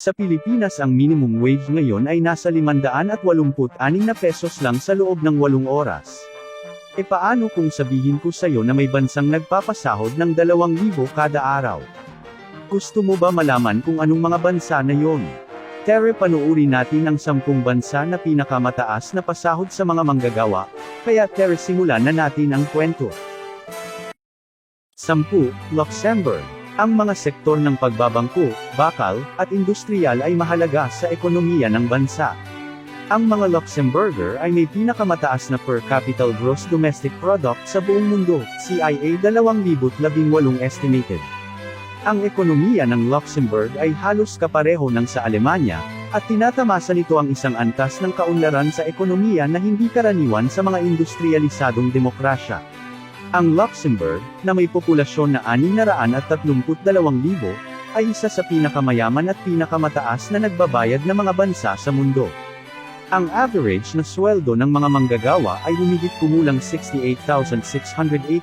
Sa Pilipinas ang minimum wage ngayon ay nasa 586 na pesos lang sa loob ng 8 oras. E paano kung sabihin ko sa'yo na may bansang nagpapasahod ng 2,000 kada araw? Gusto mo ba malaman kung anong mga bansa na yon? Tere panuuri natin ang 10 bansa na pinakamataas na pasahod sa mga manggagawa, kaya tere simulan na natin ang kwento. 10. Luxembourg ang mga sektor ng pagbabangko, bakal, at industriyal ay mahalaga sa ekonomiya ng bansa. Ang mga Luxembourger ay may pinakamataas na per capita gross domestic product sa buong mundo, CIA 2018 estimated. Ang ekonomiya ng Luxembourg ay halos kapareho ng sa Alemanya, at tinatamasa nito ang isang antas ng kaunlaran sa ekonomiya na hindi karaniwan sa mga industrialisadong demokrasya. Ang Luxembourg, na may populasyon na 632,000, ay isa sa pinakamayaman at pinakamataas na nagbabayad na mga bansa sa mundo. Ang average na sweldo ng mga manggagawa ay humigit kumulang $68,681,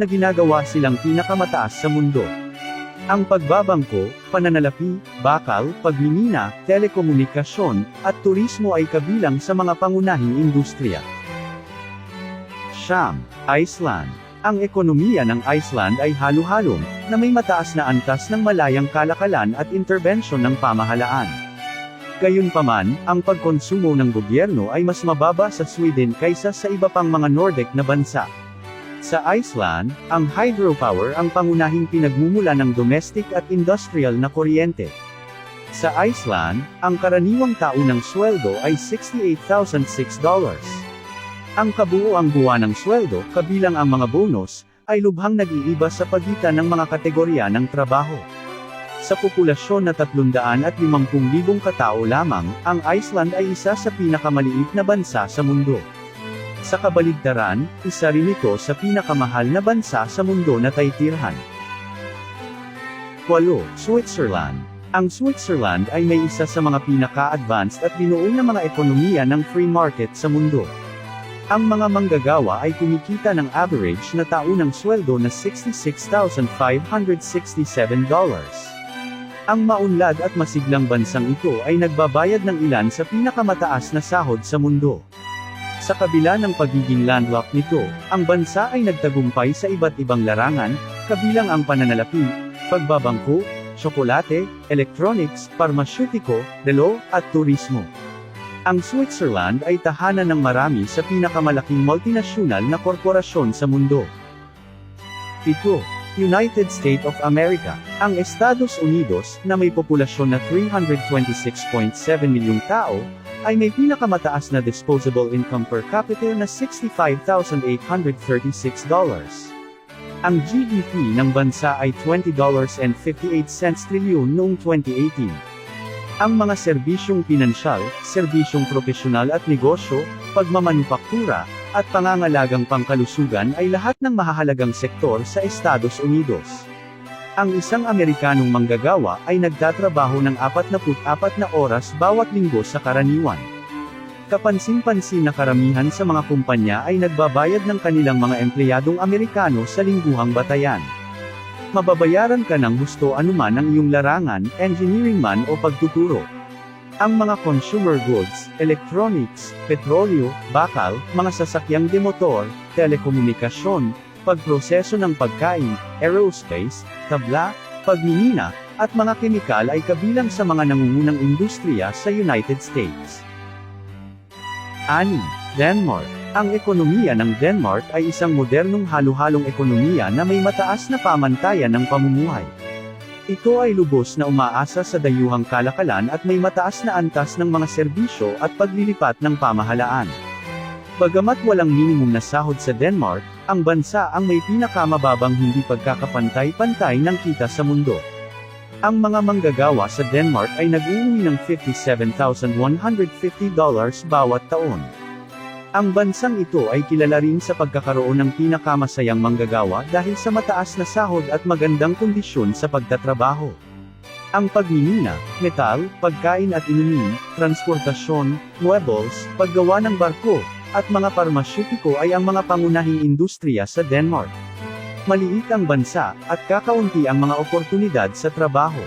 na ginagawa silang pinakamataas sa mundo. Ang pagbabangko, pananalapi, bakal, pagmimina, telekomunikasyon, at turismo ay kabilang sa mga pangunahing industriya. Siyam, Iceland. Ang ekonomiya ng Iceland ay halo-halong, na may mataas na antas ng malayang kalakalan at interbensyon ng pamahalaan. Gayunpaman, ang pagkonsumo ng gobyerno ay mas mababa sa Sweden kaysa sa iba pang mga Nordic na bansa. Sa Iceland, ang hydropower ang pangunahing pinagmumula ng domestic at industrial na kuryente. Sa Iceland, ang karaniwang taunang sweldo ay $68,006. Ang kabuoang buwan ng sweldo, kabilang ang mga bonus, ay lubhang nag-iiba sa pagitan ng mga kategorya ng trabaho. Sa populasyon na 350,000 katao lamang, ang Iceland ay isa sa pinakamaliit na bansa sa mundo. Sa kabaligtaran, isa rin ito sa pinakamahal na bansa sa mundo na taytirhan. 8. Switzerland Ang Switzerland ay may isa sa mga pinaka-advanced at binuo na mga ekonomiya ng free market sa mundo. Ang mga manggagawa ay kumikita ng average na taunang sweldo na $66,567. Ang maunlad at masiglang bansang ito ay nagbabayad ng ilan sa pinakamataas na sahod sa mundo. Sa kabila ng pagiging landlocked nito, ang bansa ay nagtagumpay sa iba't ibang larangan, kabilang ang pananalapi, pagbabangko, tsokolate, electronics, parmasyutiko, relo, at turismo. Ang Switzerland ay tahanan ng marami sa pinakamalaking multinasyonal na korporasyon sa mundo. 7. United States of America. Ang Estados Unidos, na may populasyon na 326.7 milyong tao, ay may pinakamataas na disposable income per capita na $65,836. Ang GDP ng bansa ay $20.58 trilyon noong 2018. Ang mga serbisyong pinansyal, serbisyong profesional at negosyo, pagmamanupaktura, at pangangalagang pangkalusugan ay lahat ng mahahalagang sektor sa Estados Unidos. Ang isang Amerikanong manggagawa ay nagtatrabaho ng 44 na oras bawat linggo sa karaniwan. Kapansin-pansin na karamihan sa mga kumpanya ay nagbabayad ng kanilang mga empleyadong Amerikano sa lingguhang batayan. Mababayaran ka ng gusto anuman ang iyong larangan, engineering man o pagtuturo. Ang mga consumer goods, electronics, petrolyo, bakal, mga sasakyang demotor, telekomunikasyon, pagproseso ng pagkain, aerospace, tabla, pagmimina, at mga kemikal ay kabilang sa mga nangungunang industriya sa United States. 6. Denmark Ang ekonomiya ng Denmark ay isang modernong halo-halong ekonomiya na may mataas na pamantayan ng pamumuhay. Ito ay lubos na umaasa sa dayuhang kalakalan at may mataas na antas ng mga serbisyo at paglilipat ng pamahalaan. Bagamat walang minimum na sahod sa Denmark, ang bansa ang may pinakamababang hindi pagkakapantay-pantay ng kita sa mundo. Ang mga manggagawa sa Denmark ay nag-uuwi ng $57,150 bawat taon. Ang bansang ito ay kilala rin sa pagkakaroon ng pinakamasayang manggagawa dahil sa mataas na sahod at magandang kondisyon sa pagtatrabaho. Ang pagmimina, metal, pagkain at inumin, transportasyon, muebles, paggawa ng barko, at mga parmasyutiko ay ang mga pangunahing industriya sa Denmark. Maliit ang bansa, at kakaunti ang mga oportunidad sa trabaho.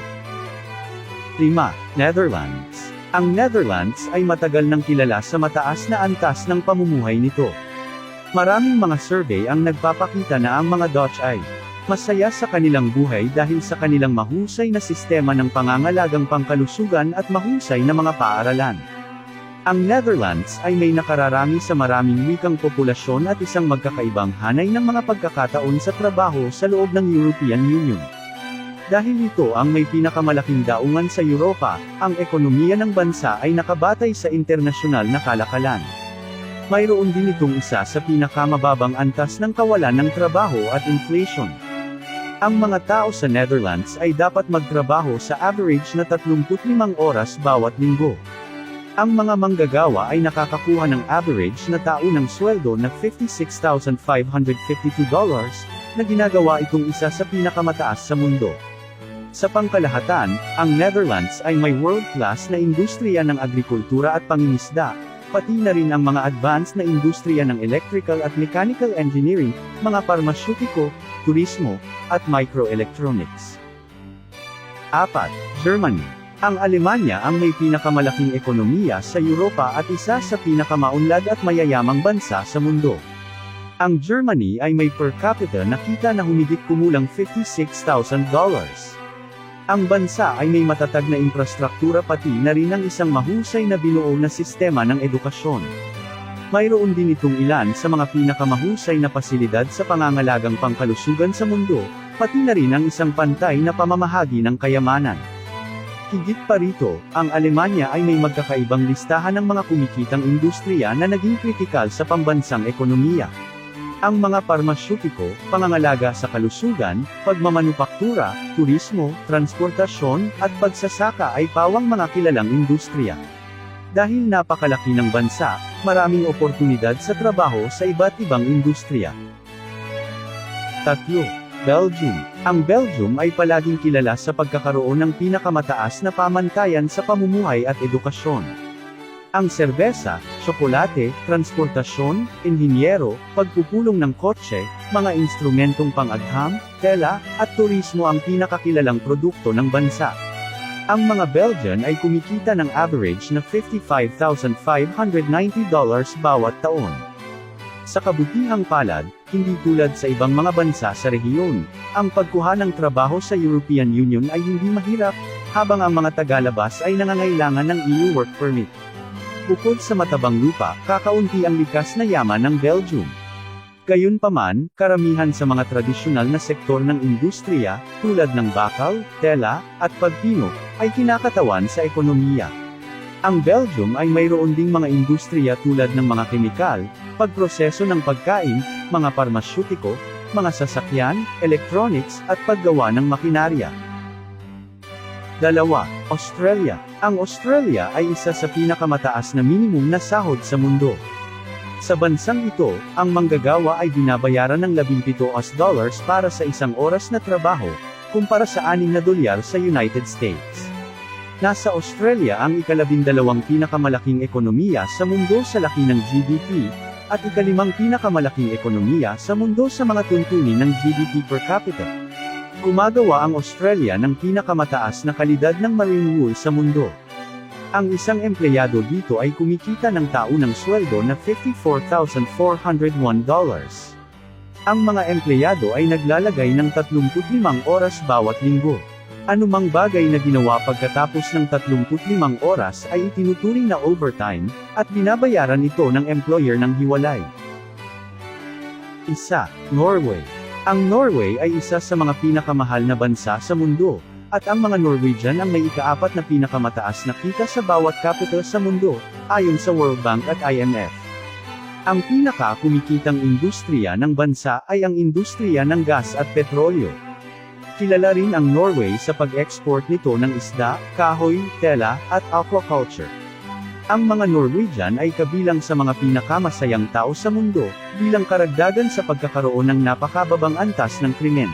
5. Netherlands. Ang Netherlands ay matagal nang kilala sa mataas na antas ng pamumuhay nito. Maraming mga survey ang nagpapakita na ang mga Dutch ay masaya sa kanilang buhay dahil sa kanilang mahusay na sistema ng pangangalagang pangkalusugan at mahusay na mga paaralan. Ang Netherlands ay may nakararami sa maraming wikang populasyon at isang magkakaibang hanay ng mga pagkakataon sa trabaho sa loob ng European Union. Dahil ito ang may pinakamalaking daungan sa Europa, ang ekonomiya ng bansa ay nakabatay sa internasyonal na kalakalan. Mayroon din itong isa sa pinakamababang antas ng kawalan ng trabaho at inflation. Ang mga tao sa Netherlands ay dapat magtrabaho sa average na 35 oras bawat linggo. Ang mga manggagawa ay nakakakuha ng average na taunang sweldo na $56,552, na ginagawa itong isa sa pinakamataas sa mundo. Sa pangkalahatan, ang Netherlands ay may world-class na industriya ng agrikultura at pangingisda, pati na rin ang mga advanced na industriya ng electrical at mechanical engineering, mga parmasyutiko, turismo, at microelectronics. 4. Germany. Ang Alemanya ang may pinakamalaking ekonomiya sa Europa at isa sa pinakamaunlad at mayayamang bansa sa mundo. Ang Germany ay may per capita na kita na humigit kumulang $56,000. Ang bansa ay may matatag na infrastruktura pati na rin ang isang mahusay na binuo na sistema ng edukasyon. Mayroon din itong ilan sa mga pinakamahusay na pasilidad sa pangangalagang pangkalusugan sa mundo, pati na rin ang isang pantay na pamamahagi ng kayamanan. Higit pa rito, ang Alemanya ay may magkakaibang listahan ng mga kumikitang industriya na naging kritikal sa pambansang ekonomiya. Ang mga parmasyutiko, pangangalaga sa kalusugan, pagmamanupaktura, turismo, transportasyon, at pagsasaka ay pawang mga kilalang industriya. Dahil napakalaki ng bansa, maraming oportunidad sa trabaho sa iba't ibang industriya. 3. Belgium. Ang Belgium ay palaging kilala sa pagkakaroon ng pinakamataas na pamantayan sa pamumuhay at edukasyon. Ang serbesa, tsokolate, transportasyon, inhinyero, pagpupulong ng kotse, mga instrumentong pang-agham, tela, at turismo ang pinakakilalang produkto ng bansa. Ang mga Belgian ay kumikita ng average na $55,590 bawat taon. Sa kabutihang palad, hindi tulad sa ibang mga bansa sa rehiyon, ang pagkuha ng trabaho sa European Union ay hindi mahirap, habang ang mga tagalabas ay nangangailangan ng EU work permit. Bukod sa matabang lupa, kakaunti ang likas na yaman ng Belgium. Gayunpaman, karamihan sa mga tradisyonal na sektor ng industriya, tulad ng bakal, tela, at pagpino, ay kinakatawan sa ekonomiya. Ang Belgium ay mayroon ding mga industriya tulad ng mga kemikal, pagproseso ng pagkain, mga parmasyutiko, mga sasakyan, electronics, at paggawa ng makinarya. Dalawa, Australia. Ang Australia ay isa sa pinakamataas na minimum na sahod sa mundo. Sa bansang ito, ang manggagawa ay binabayaran ng 17 US dollars para sa isang oras na trabaho, kumpara sa 6 na dolyar sa United States. Nasa Australia ang ikalabindalawang pinakamalaking ekonomiya sa mundo sa laki ng GDP, at ikalimang pinakamalaking ekonomiya sa mundo sa mga tuntunin ng GDP per capita. Gumagawa ang Australia ng pinakamataas na kalidad ng marine wool sa mundo. Ang isang empleyado dito ay kumikita ng taunang sweldo na $54,401. Ang mga empleyado ay naglalagay ng 35 oras bawat linggo. Anumang bagay na ginawa pagkatapos ng 35 oras ay itinuturing na overtime, at binabayaran ito ng employer ng hiwalay. Isa, Norway. Ang Norway ay isa sa mga pinakamahal na bansa sa mundo, at ang mga Norwegian ang may ikaapat na pinakamataas na kita sa bawat capital sa mundo, ayon sa World Bank at IMF. Ang pinaka-kumikitang industriya ng bansa ay ang industriya ng gas at petrolyo. Kilala rin ang Norway sa pag-export nito ng isda, kahoy, tela, at aquaculture. Ang mga Norwegian ay kabilang sa mga pinakamasayang tao sa mundo, bilang karagdagan sa pagkakaroon ng napakababang antas ng krimen.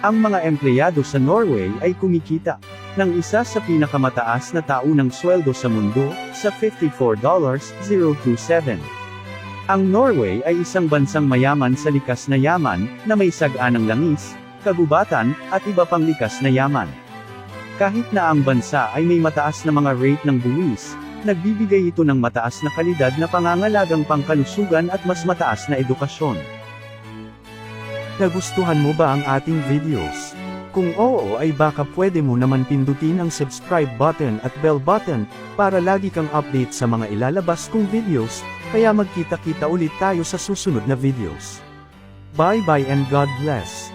Ang mga empleyado sa Norway ay kumikita ng isa sa pinakamataas na taunang sweldo sa mundo, sa $54,027. Ang Norway ay isang bansang mayaman sa likas na yaman, na may saganang langis, kagubatan, at iba pang likas na yaman. Kahit na ang bansa ay may mataas na mga rate ng buwis, nagbibigay ito ng mataas na kalidad na pangangalagang pangkalusugan at mas mataas na edukasyon. Nagustuhan mo ba ang ating videos? Kung oo ay baka pwede mo naman pindutin ang subscribe button at bell button, para lagi kang update sa mga ilalabas kong videos, kaya magkita-kita ulit tayo sa susunod na videos. Bye bye and God bless.